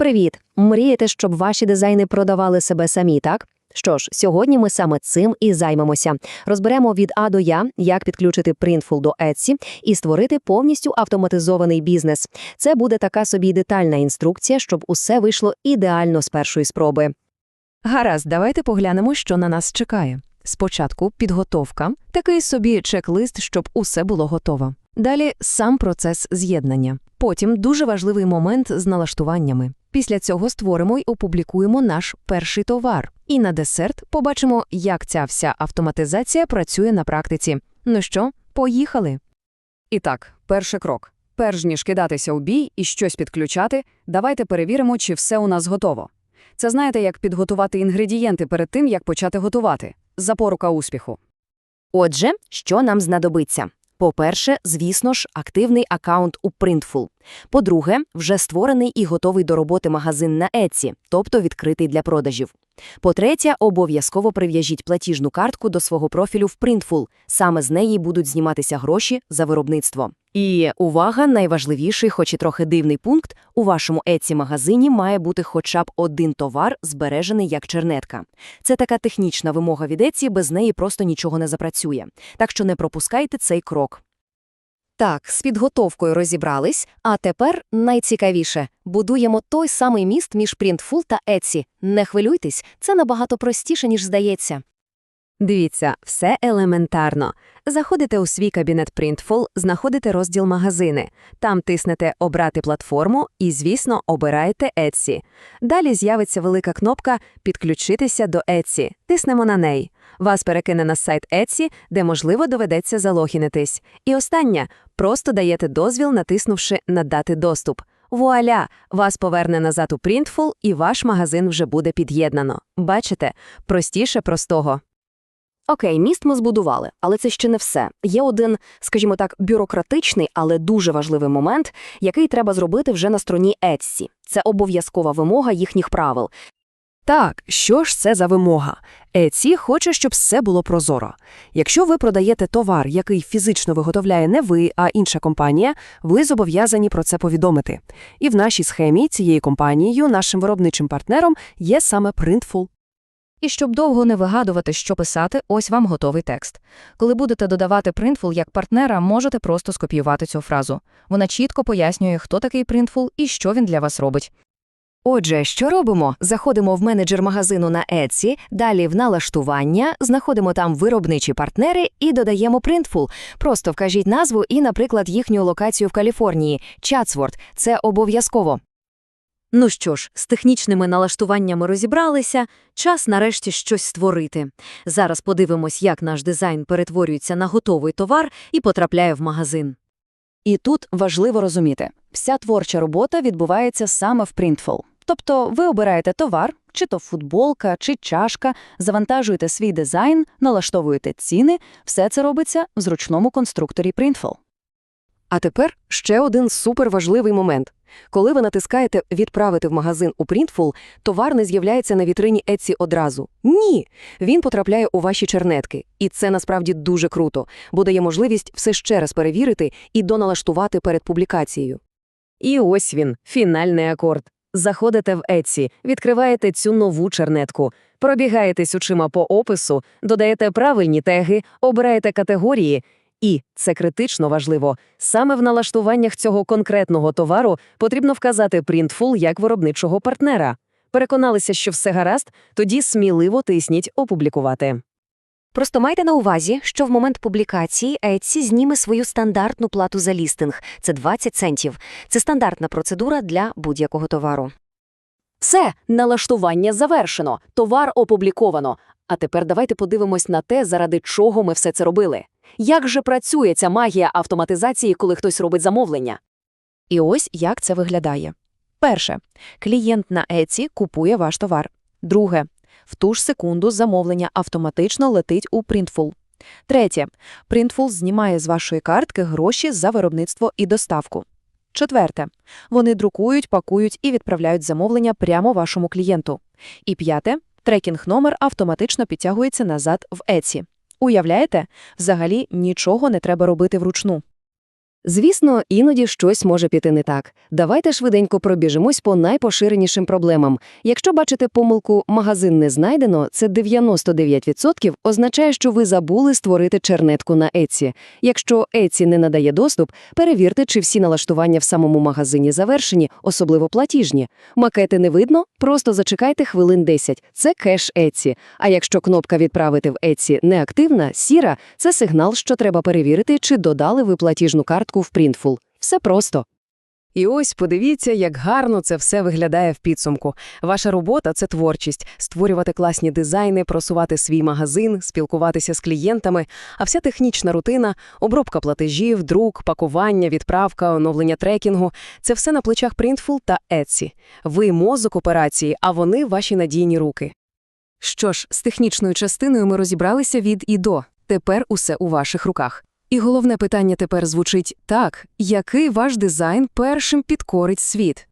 Привіт! Мрієте, щоб ваші дизайни продавали себе самі, так? Що ж, сьогодні ми саме цим і займемося. Розберемо від А до Я, як підключити Printful до Etsy і створити повністю автоматизований бізнес. Це буде така собі детальна інструкція, щоб усе вийшло ідеально з першої спроби. Гаразд, давайте поглянемо, що на нас чекає. Спочатку підготовка, такий собі чек-лист, щоб усе було готово. Далі сам процес з'єднання. Потім дуже важливий момент з налаштуваннями. Після цього створимо й опублікуємо наш перший товар. І на десерт побачимо, як ця вся автоматизація працює на практиці. Ну що, поїхали? І так, перший крок. Перш ніж кидатися у бій і щось підключати, давайте перевіримо, чи все у нас готово. Це знаєте, як підготувати інгредієнти перед тим, як почати готувати. Запорука успіху. Отже, що нам знадобиться? По-перше, звісно ж, активний аккаунт у Printful. По-друге, вже створений і готовий до роботи магазин на Etsy, тобто відкритий для продажів. По-третє, обов'язково прив'яжіть платіжну картку до свого профілю в Printful. Саме з неї будуть зніматися гроші за виробництво. І увага, найважливіший, хоч і трохи дивний пункт, у вашому Etsy-магазині має бути хоча б один товар, збережений як чернетка. Це така технічна вимога від Etsy, без неї просто нічого не запрацює. Так що не пропускайте цей крок. Так, з підготовкою розібрались, а тепер найцікавіше – будуємо той самий міст між Printful та Etsy. Не хвилюйтесь, це набагато простіше, ніж здається. Дивіться, все елементарно. Заходите у свій кабінет Printful, знаходите розділ «Магазини». Там тиснете «Обрати платформу» і, звісно, обираєте Etsy. Далі з'явиться велика кнопка «Підключитися до Etsy». Тиснемо на неї. Вас перекине на сайт Etsy, де, можливо, доведеться залогінитись. І останнє – просто даєте дозвіл, натиснувши «Надати доступ». Вуаля! Вас поверне назад у Printful, і ваш магазин вже буде під'єднано. Бачите? Простіше простого. Окей, міст ми збудували, але це ще не все. Є один, скажімо так, бюрократичний, але дуже важливий момент, який треба зробити вже на стороні Etsy. Це обов'язкова вимога їхніх правил. Так, що ж це за вимога? Etsy хоче, щоб все було прозоро. Якщо ви продаєте товар, який фізично виготовляє не ви, а інша компанія, ви зобов'язані про це повідомити. І в нашій схемі цією компанією, нашим виробничим партнером, є саме Printful. І щоб довго не вигадувати, що писати, ось вам готовий текст. Коли будете додавати Printful як партнера, можете просто скопіювати цю фразу. Вона чітко пояснює, хто такий Printful і що він для вас робить. Отже, що робимо? Заходимо в менеджер магазину на Etsy, далі в налаштування, знаходимо там виробничі партнери і додаємо Printful. Просто вкажіть назву і, наприклад, їхню локацію в Каліфорнії – Чатсворт. Це обов'язково. Ну що ж, з технічними налаштуваннями розібралися, час нарешті щось створити. Зараз подивимось, як наш дизайн перетворюється на готовий товар і потрапляє в магазин. І тут важливо розуміти, вся творча робота відбувається саме в Printful. Тобто ви обираєте товар, чи то футболка, чи чашка, завантажуєте свій дизайн, налаштовуєте ціни, все це робиться в зручному конструкторі Printful. А тепер ще один суперважливий момент. Коли ви натискаєте «Відправити в магазин у Printful», товар не з'являється на вітрині Etsy одразу. Ні! Він потрапляє у ваші чернетки. І це насправді дуже круто, бо дає можливість все ще раз перевірити і доналаштувати перед публікацією. І ось він, фінальний акорд. Заходите в Etsy, відкриваєте цю нову чернетку, пробігаєтесь очима по опису, додаєте правильні теги, обираєте категорії. І, це критично важливо, саме в налаштуваннях цього конкретного товару потрібно вказати Printful як виробничого партнера. Переконалися, що все гаразд, тоді сміливо тисніть «Опублікувати». Просто майте на увазі, що в момент публікації Etsy зніме свою стандартну плату за лістинг – це 20 центів. Це стандартна процедура для будь-якого товару. Все, налаштування завершено, товар опубліковано. А тепер давайте подивимось на те, заради чого ми все це робили. Як же працює ця магія автоматизації, коли хтось робить замовлення? І ось як це виглядає. Перше. Клієнт на Etsy купує ваш товар. Друге. В ту ж секунду замовлення автоматично летить у Printful. Третє. Printful знімає з вашої картки гроші за виробництво і доставку. Четверте. Вони друкують, пакують і відправляють замовлення прямо вашому клієнту. І п'яте. Трекінг-номер автоматично підтягується назад в Etsy. Уявляєте? Взагалі нічого не треба робити вручну. Звісно, іноді щось може піти не так. Давайте швиденько пробіжимось по найпоширенішим проблемам. Якщо бачите помилку «магазин не знайдено», це 99% означає, що ви забули створити чернетку на Etsy. Якщо Etsy не надає доступ, перевірте, чи всі налаштування в самому магазині завершені, особливо платіжні. Макети не видно? Просто зачекайте хвилин 10. Це кеш Etsy. А якщо кнопка «Відправити в Etsy» не активна, сіра – це сигнал, що треба перевірити, чи додали ви платіжну картку в Printful. Все просто. І ось подивіться, як гарно це все виглядає в підсумку. Ваша робота це творчість, створювати класні дизайни, просувати свій магазин, спілкуватися з клієнтами, а вся технічна рутина, обробка платежів, друк, пакування, відправка, оновлення трекінгу це все на плечах Printful та Etsy. Ви мозок операції, а вони ваші надійні руки. Що ж, з технічною частиною ми розібралися від і до. Тепер усе у ваших руках. І головне питання тепер звучить так: який ваш дизайн першим підкорить світ?